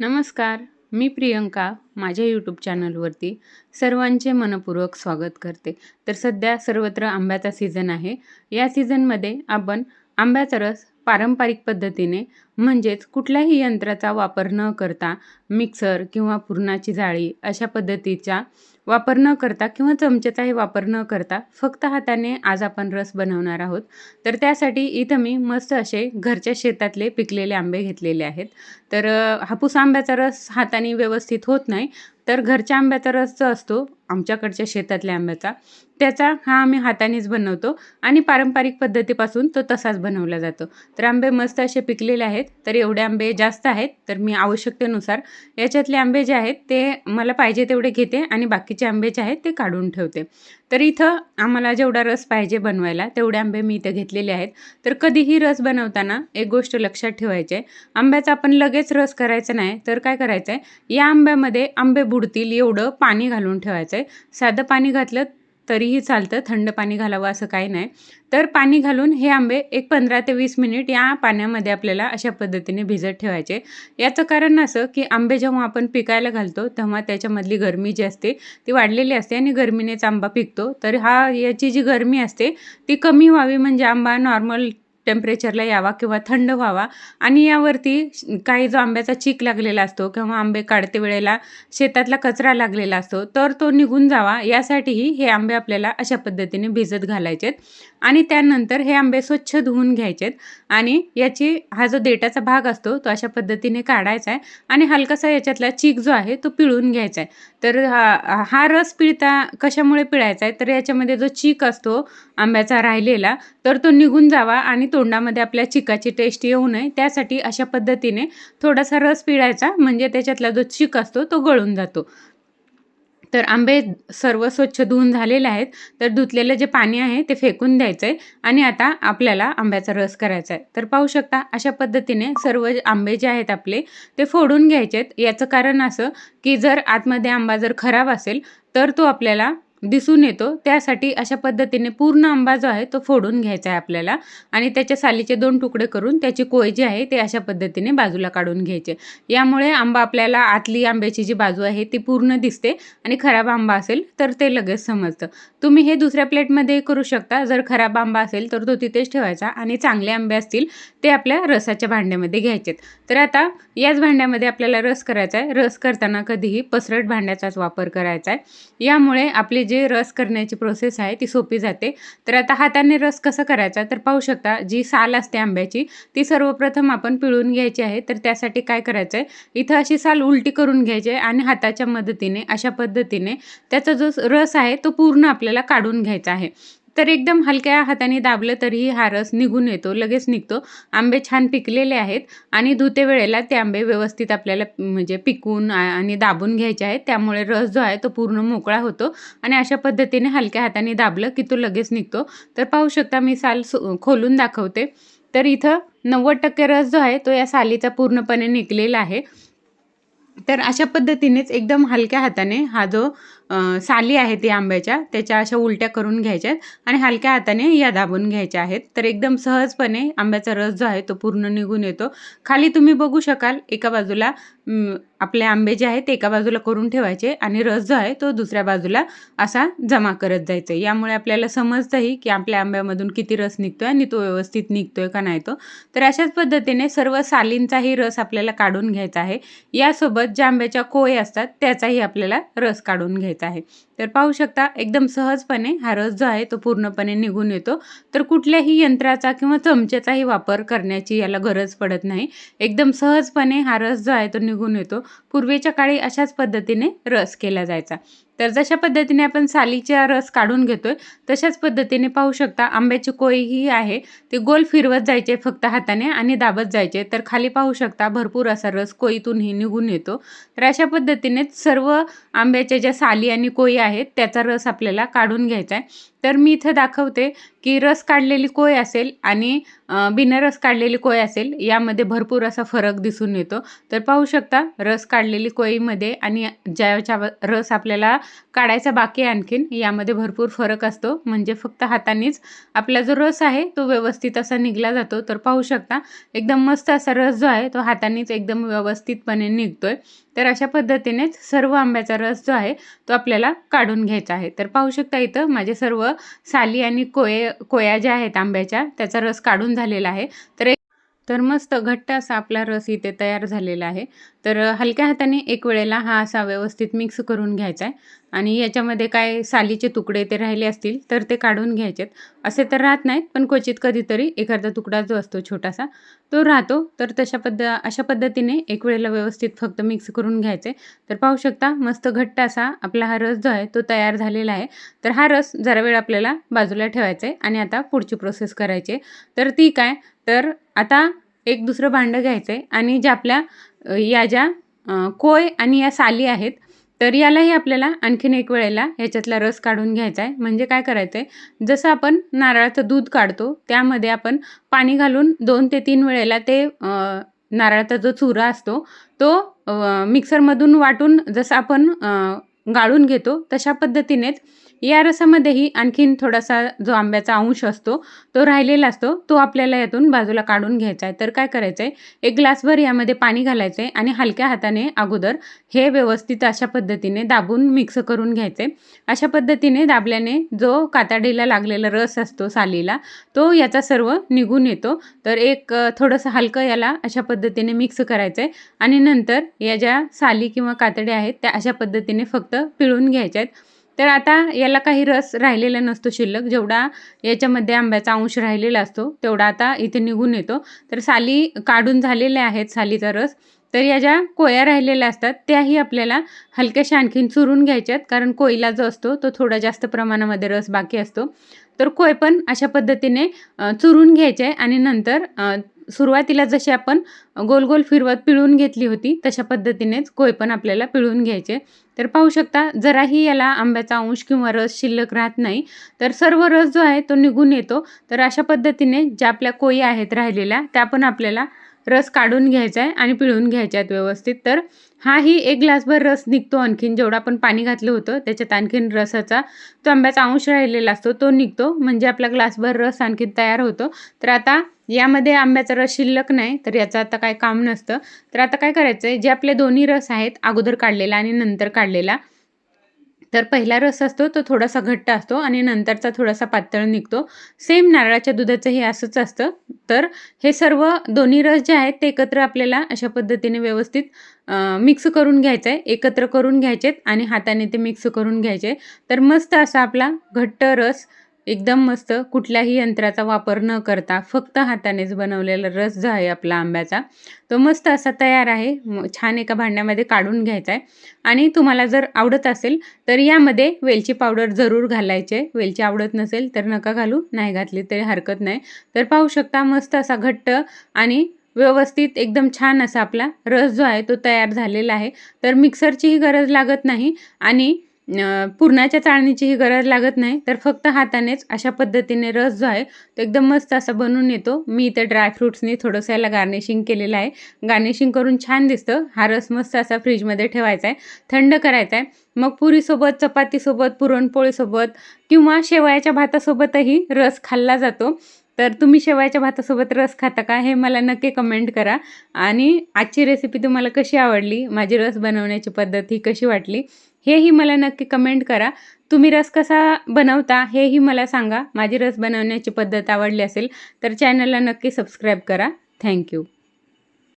नमस्कार मी प्रियंका माझ्या यूट्यूब चॅनलवरती सर्वांचे मनपूर्वक स्वागत करते. तर सध्या सर्वत्र आंब्याचा सीझन आहे. या सीझनमध्ये आपण आंब्याचा रस पारंपरिक पद्धतीने म्हणजेच कुठल्याही यंत्राचा वापर न करता मिक्सर किंवा पुरणाची जाळी अशा पद्धतीचा वापर न करता किंवा चमच्याचाही वापर न करता फक्त हाताने आज आपण रस बनवणार आहोत. तर त्यासाठी इथं मी मस्त असे घरच्या शेतातले पिकलेले आंबे घेतलेले आहेत. तर हापूस आंब्याचा रस हाताने व्यवस्थित होत नाही. तर घरच्या आंब्याचा रस जो असतो आमच्याकडच्या शेतातल्या आंब्याचा. त्याचा हा आम्ही हातानेच बनवतो आणि पारंपरिक पद्धतीपासून तो तसाच बनवला जातो. तर आंबे मस्त असे पिकलेले आहेत तर एवढे आंबे जास्त आहेत तर मी आवश्यकतेनुसार याच्यातले आंबे जे आहेत ते मला पाहिजे तेवढे घेते आणि बाकीचे आंबे जे आहेत ते काढून ठेवते. तर इथं आम्हाला जेवढा रस पाहिजे बनवायला तेवढे आंबे मी इथं घेतलेले आहेत. तर कधीही रस बनवताना एक गोष्ट लक्षात ठेवायची आहे आंब्याचा आपण लगेच रस करायचा नाही तर काय करायचं आहे या आंब्यामध्ये आंबे बुडतील एवढं पाणी घालून ठेवायचं आहे साधं पाणी घातलं तरीही चालतं थंड पाणी घालावं असं काही नाही. तर पाणी घालून हे आंबे एक पंधरा ते वीस मिनिट या पाण्यामध्ये आपल्याला अशा पद्धतीने भिजत ठेवायचे. याचं कारण असं की आंबे जेव्हा आपण पिकायला घालतो तेव्हा त्याच्यामधली गरमी जी असते ती वाढलेली असते आणि गरमीनेच आंबा पिकतो. तर हा याची जी गरमी असते ती कमी व्हावी म्हणजे आंबा नॉर्मल टेम्परेचरला यावा किंवा थंड व्हावा. आणि यावरती काही जो आंब्याचा चीक लागलेला असतो किंवा आंबे काढते वेळेला शेतातला कचरा लागलेला असतो तर तो निघून जावा. यासाठीही हे आंबे आपल्याला अशा पद्धतीने भिजत घालायचेत. आणि त्यानंतर हे आंबे स्वच्छ धुवून घ्यायचेत. आणि याची हा जो देटाचा भाग असतो तो अशा पद्धतीने काढायचा आहे. आणि हलकासा याच्यातला चीक जो आहे तो पिळून घ्यायचा आहे. तर हा हा रस पिळता कशामुळे पिळायचा आहे? तर याच्यामध्ये जो चीक असतो आंब्याचा राहिलेला तर तो निघून जावा आणि तोंडामध्ये आपल्या चिकाची टेस्ट येऊ नये. त्यासाठी अशा पद्धतीने थोडासा रस पिळायचा म्हणजे त्याच्यातला जो चिक असतो तो गळून जातो. तर आंबे सर्व स्वच्छ धुवून झालेले आहेत. तर धुतलेलं जे पाणी आहे ते फेकून द्यायचं आहे आणि आता आपल्याला आंब्याचा रस करायचा आहे. तर पाहू शकता अशा पद्धतीने सर्व आंबे जे आहेत आपले ते फोडून घ्यायचे आहेत याचं कारण असं की जर आतमध्ये आंबा जर खराब असेल तर तो आपल्याला दिसून येतो. त्यासाठी अशा पद्धतीने पूर्ण आंबा जो आहे तो फोडून घ्यायचा आहे आपल्याला आणि त्याच्या सालीचे दोन तुकडे करून त्याची कोय जी आहे ते अशा पद्धतीने बाजूला काढून घ्यायचे. यामुळे आंबा आपल्याला आतली आंब्याची जी बाजू आहे ती पूर्ण दिसते आणि खराब आंबा असेल तर ते लगेच समजतं. तुम्ही हे दुसऱ्या प्लेटमध्ये करू शकता. जर खराब आंबा असेल तर तो तिथेच ठेवायचा आणि चांगले आंबे असतील ते आपल्या रसाच्या भांड्यामध्ये घ्यायचेत. तर आता याच भांड्यामध्ये आपल्याला रस करायचा आहे. रस करताना कधीही पसरट भांड्याचाच वापर करायचा आहे. यामुळे आपले जे रस करण्याची प्रोसेस आहे ती सोपी जाते. तर आता हाताने रस कसा करायचा? तर पाहू शकता जी साल असते आंब्याची ती सर्वप्रथम आपण पिळून घ्यायची आहे. तर त्यासाठी काय करायचं आहे इथं अशी साल उलटी करून घ्यायची आहे आणि हाताच्या मदतीने अशा पद्धतीने त्याचा जो रस आहे तो पूर्ण आपल्याला काढून घ्यायचा आहे. तर एकदम हलक्या हाताने दाबलं तरीही हा रस निघून येतो लगेच निघतो. आंबे छान पिकलेले आहेत आणि धुते वेळेला ते आंबे व्यवस्थित आपल्याला म्हणजे पिकून आणि दाबून घ्यायचे आहेत. त्यामुळे रस जो आहे तो पूर्ण मोकळा होतो आणि अशा पद्धतीने हलक्या हाताने दाबलं की तो लगेच निघतो. तर पाहू शकता मी साल सो- खोलून दाखवते. तर इथं नव्वद टक्के रस जो आहे तो या सालीचा पूर्णपणे निघलेला आहे. तर अशा पद्धतीनेच एकदम हलक्या हाताने हा जो साली आहेत या आंब्याच्या त्याच्या अशा उलट्या करून घ्यायच्या आहेत आणि हलक्या हाताने या दाबून घ्यायच्या आहेत. तर एकदम सहजपणे आंब्याचा रस जो आहे तो पूर्ण निघून येतो. खाली तुम्ही बघू शकाल एका बाजूला आपले आंबे जे आहेत ते एका बाजूला करून ठेवायचे आणि रस जो आहे तो दुसऱ्या बाजूला असा जमा करत जायचं. यामुळे आपल्याला समजतंही की आपल्या आंब्यामधून किती रस निघतोय आणि तो व्यवस्थित निघतोय का नाही तो. तर अशाच पद्धतीने सर्व सालींचाही रस आपल्याला काढून घ्यायचा आहे. यासोबत ज्या आंब्याच्या कोय असतात त्याचाही आपल्याला रस काढून घ्यायचा घेत आहे. तर पाहू शकता एकदम सहजपणे हा रस जो आहे तो पूर्णपणे निघून येतो. तर कुठल्याही यंत्राचा किंवा चमच्याचाही वापर करण्याची याला गरज पडत नाही. एकदम सहजपणे हा रस जो आहे तो निघून येतो. पूर्वीच्या काळी अशाच पद्धतीने रस केला जायचा. तर जशा पद्धतीने आपण सालीचा रस काढून घेतोय तशाच पद्धतीने पाहू शकता आंब्याची कोळी ही आहे. ते गोल फिरवत जायचे फक्त हाताने आणि दाबत जायचे. तर खाली पाहू शकता भरपूर असा रस कोळीतूनही निघून येतो. तर अशा पद्धतीनेच सर्व आंब्याच्या ज्या साली आणि कोळी आहेत त्याचा रस आपल्याला काढून घ्यायचा आहे. तर मी इथं दाखवते की रस काढलेली कोय असेल आणि बिनरस बिना रस काढलेली कोय असेल यामध्ये भरपूर असा फरक दिसून येतो. तर पाहू शकता रस काढलेली कोयीमध्ये आणि ज्याच्या रस आपल्याला काढायचा बाकी आहे आणखीन यामध्ये भरपूर फरक असतो. म्हणजे फक्त हातानेच आपला जो रस आहे तो व्यवस्थित असा निघला जातो. तर पाहू शकता एकदम मस्त असा रस जो आहे तो हातानेच एकदम व्यवस्थितपणे निघतोय. तर अशा पद्धतीनेच सर्व आंब्याचा रस जो आहे तो आपल्याला काढून घ्यायचा आहे. तर पाहू शकता इथं माझे सर्व साली आणि कोये कोया ज्या आहेत आंब्याच्या त्याचा रस काढून झालेला आहे. तर एक तर मस्त घट्ट असा आपला रस इथे तयार झालेला आहे. तर हलक्या हाताने एक वेळेला हा असा व्यवस्थित मिक्स करून घ्यायचा आहे. आणि याच्यामध्ये काय सालीचे तुकडे ते राहिले असतील तर ते काढून घ्यायचेत. असे तर राहत नाहीत पण क्वचित कधीतरी एखादा तुकडा जो असतो छोटासा तो राहतो. तर तशा पद्ध अशा पद्धतीने एक वेळेला व्यवस्थित फक्त मिक्स करून घ्यायचे. तर पाहू शकता मस्त घट्ट असा आपला हा रस जो आहे तो तयार झालेला आहे. तर हा रस जरा वेळ आपल्याला बाजूला ठेवायचा आहे आणि आता पुढची प्रोसेस करायची आहे. तर ती काय तर आता एक दुसरं भांडं घ्यायचं आहे आणि ज्या आपल्या या ज्या कोय आणि या साली आहेत तर यालाही आपल्याला आणखीन एक वेळेला ह्याच्यातला रस काढून घ्यायचा आहे म्हणजे काय करायचं आहे जसं आपण नारळाचं दूध काढतो त्यामध्ये आपण पाणी घालून दोन ते तीन वेळेला ते नारळाचा जो चुरा असतो तो मिक्सरमधून वाटून जसं आपण गाळून घेतो तशा पद्धतीनेच या रसामध्येही आणखीन थोडासा जो आंब्याचा अंश असतो तो राहिलेला असतो तो आपल्याला यातून बाजूला काढून घ्यायचा आहे. तर काय करायचं आहे एक ग्लासभर यामध्ये पाणी घालायचं आहे आणि हलक्या हाताने अगोदर हे व्यवस्थित अशा पद्धतीने दाबून मिक्स करून घ्यायचे अशा पद्धतीने दाबल्याने जो कातडीला लागलेला रस असतो सालीला तो याचा सर्व निघून येतो. तर एक थोडंसं हलकं याला अशा पद्धतीने मिक्स करायचं आहे आणि नंतर या ज्या साली किंवा कातड्या आहेत त्या अशा पद्धतीने फक्त पिळून घ्यायच्या आहेत तर आता याला काही रस राहिलेला नसतो शिल्लक. जेवढा याच्यामध्ये आंब्याचा अंश राहिलेला असतो तेवढा आता इथे निघून येतो. तर साली काढून झालेल्या आहेत सालीचा रस. तर या ज्या कोया राहिलेल्या असतात त्याही आपल्याला हलक्याशा आणखीन चुरून घ्यायच्यात. कारण कोयला जो असतो तो थोडा जास्त प्रमाणामध्ये रस बाकी असतो. तर कोय पण अशा पद्धतीने चुरून घ्यायचे आणि नंतर सुरुवातीला जशी आपण गोल गोल फिरवत पिळून घेतली होती तशा पद्धतीनेच कोय पण आपल्याला पिळून घ्यायचे. तर पाहू शकता जराही याला आंब्याचा अंश किंवा रस शिल्लक राहत नाही. तर सर्व रस जो आहे तो निघून येतो. तर अशा पद्धतीने ज्या आपल्या कोयी आहेत राहिलेल्या त्या पण आपल्याला रस काढून घ्यायचा आहे आणि पिळून घ्यायच्या आहेत व्यवस्थित. तर हाही एक ग्लासभर रस निघतो आणखीन. जेवढं आपण पाणी घातलं होतं त्याच्यात आणखीन रसाचा तो आंब्याचा अंश राहिलेला असतो तो निघतो. म्हणजे आपला ग्लासभर रस आणखीन तयार होतो. तर आता यामध्ये आंब्याचा रस शिल्लक नाही तर याचं आता काय काम नसतं. तर आता काय करायचं आहे जे आपले दोन्ही रस आहेत अगोदर काढलेला आणि नंतर काढलेला तर पहिला रस असतो तो थोडासा घट्ट असतो आणि नंतरचा थोडासा पातळ निघतो. सेम नारळाच्या दुधाचं हे असंच असतं. तर हे सर्व दोन्ही रस जे आहेत ते एकत्र आपल्याला अशा पद्धतीने व्यवस्थित मिक्स करून घ्यायचं आहे एकत्र करून घ्यायचेत आणि हाताने ते मिक्स करून घ्यायचे. तर मस्त असा आपला घट्ट रस एकदम मस्त. कुठल्याही यंत्राचा वापर न करता फक्त हातानेच बनवलेला रस जो आहे आपला आंब्याचा तो मस्त असा तयार आहे. छान एका भांड्यामध्ये काढून घ्यायचा आहे आणि तुम्हाला जर आवडत असेल तर यामध्ये वेलची पावडर जरूर घालायचे. वेलची आवडत नसेल तर नका घालू. नाही घातली तरी हरकत नाही. तर पाहू शकता मस्त असा घट्ट आणि व्यवस्थित एकदम छान असा आपला रस जो आहे तो तयार झालेला आहे. तर मिक्सरचीही गरज लागत नाही. आणि पुरणाच्या चाळणीचीही गरज लागत नाही. तर फक्त हातानेच अशा पद्धतीने रस जो आहे तो एकदम मस्त असा बनून येतो. मी इथे ड्रायफ्रुट्सने थोडंसं याला गार्निशिंग केलेलं आहे. गार्निशिंग करून छान दिसतं. हा रस मस्त असा फ्रीजमध्ये ठेवायचा आहे. थंड करायचा आहे. मग पुरीसोबत चपातीसोबत पुरणपोळीसोबत किंवा शेवयाच्या भातासोबतही रस खाल्ला जातो. तर तुम्ही शेवयाच्या भातासोबत रस खाता का हे मला नक्की कमेंट करा. आणि आजची रेसिपी तुम्हाला कशी आवडली माझी रस बनवण्याची पद्धत ही कशी वाटली हेही मला नक्की कमेंट करा. तुम्ही रस कसा बनवता हेही मला सांगा. माझी रस बनवण्याची पद्धत आवडली असेल तर चॅनलला नक्की सबस्क्राईब करा. थँक्यू